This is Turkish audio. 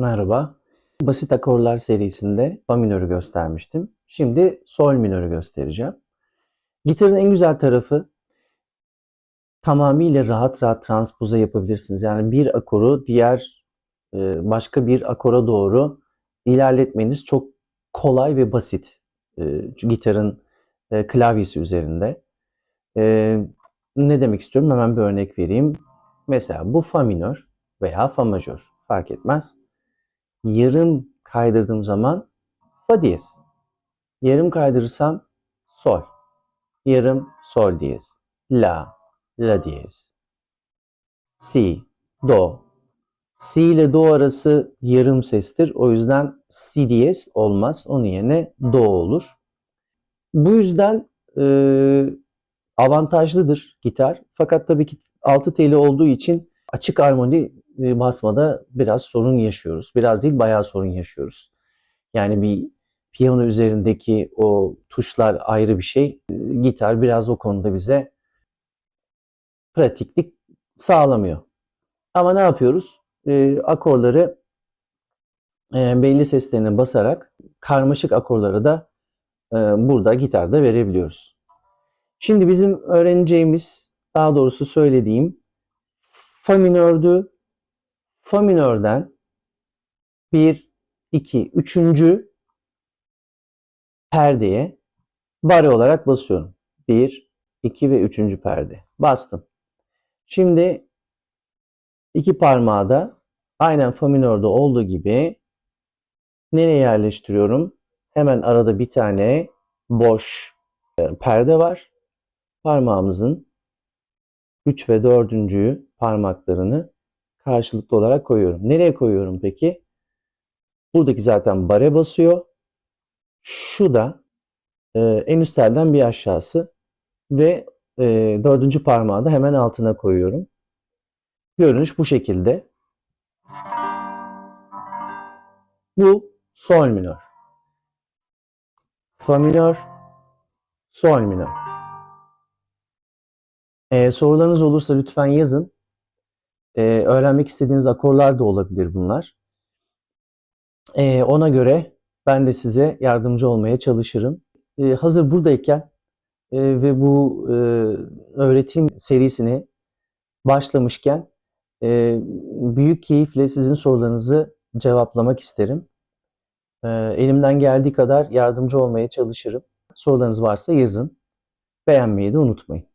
Merhaba. Basit akorlar serisinde fa minörü göstermiştim. Şimdi sol minörü göstereceğim. Gitarın en güzel tarafı tamamıyla rahat rahat transpoze yapabilirsiniz. Yani bir akoru diğer e, başka bir akora doğru ilerletmeniz çok kolay ve basit. E, gitarın e, klavyesi üzerinde. Ne demek istiyorum? Hemen bir örnek vereyim. Mesela bu fa minör veya fa majör fark etmez. Yarım kaydırdığım zaman fa diyez. Yarım kaydırırsam sol. Yarım sol diyez. La, la diyez. Si, do. Si ile do arası yarım sestir. O yüzden si diyez olmaz. Onun yerine do olur. Bu yüzden e, avantajlıdır gitar. Fakat tabii ki 6 teli olduğu için açık armoni basmada biraz sorun yaşıyoruz. Biraz değil bayağı sorun yaşıyoruz. Yani bir piyano üzerindeki o tuşlar ayrı bir şey. E, Gitar biraz o konuda bize pratiklik sağlamıyor. Ama ne yapıyoruz? E, akorları e, belli seslerine basarak karmaşık akorları da e, burada gitarda verebiliyoruz. Şimdi bizim öğreneceğimiz, daha doğrusu söylediğim fa minördü. Fa minörden 1, 2, 3. perdeye bare olarak basıyorum. 1, 2 ve 3. perde. Bastım. Şimdi iki parmağı da aynen fa minörde olduğu gibi nereye yerleştiriyorum? Hemen arada bir tane boş e, perde var. Parmağımızın 3 ve 4. parmaklarını karşılıklı olarak koyuyorum. Nereye koyuyorum peki? Buradaki zaten bare basıyor. Şu da e, en üst telden bir aşağısı ve e, dördüncü parmağı da hemen altına koyuyorum. Görünüş bu şekilde. Bu sol minör. Fa minör, sol minör. Ee, sorularınız olursa lütfen yazın. Ee, öğrenmek istediğiniz akorlar da olabilir bunlar. Ee, ona göre ben de size yardımcı olmaya çalışırım. Ee, hazır buradayken e, ve bu e, öğretim serisini başlamışken e, büyük keyifle sizin sorularınızı cevaplamak isterim. E, elimden geldiği kadar yardımcı olmaya çalışırım. Sorularınız varsa yazın. Beğenmeyi de unutmayın.